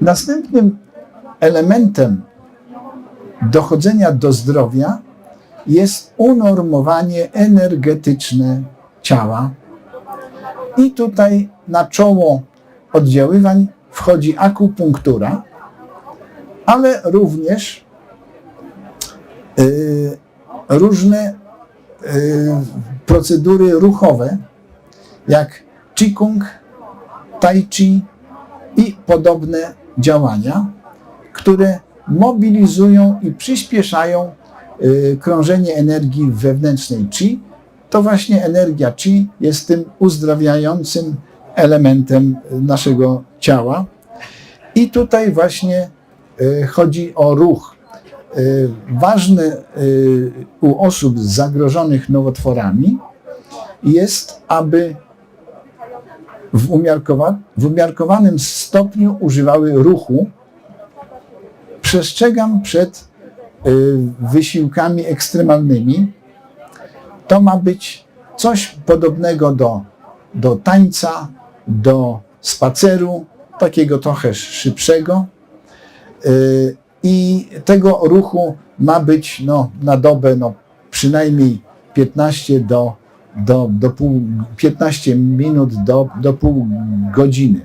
Następnym elementem dochodzenia do zdrowia jest unormowanie energetyczne ciała. I tutaj na czoło oddziaływań wchodzi akupunktura, ale również y, różne y, procedury ruchowe, jak Qigong, Tai Chi i podobne działania, które mobilizują i przyspieszają y, krążenie energii wewnętrznej Qi. To właśnie energia Qi jest tym uzdrawiającym elementem naszego ciała. I tutaj właśnie y, chodzi o ruch. Y, Ważne y, u osób zagrożonych nowotworami jest, aby w, umiarkowa- w umiarkowanym stopniu używały ruchu. Przestrzegam przed y, wysiłkami ekstremalnymi. To ma być coś podobnego do, do tańca, do spaceru, takiego trochę szybszego. Y, I tego ruchu ma być no, na dobę no, przynajmniej 15 do, do, do pół, 15 minut do, do pół godziny.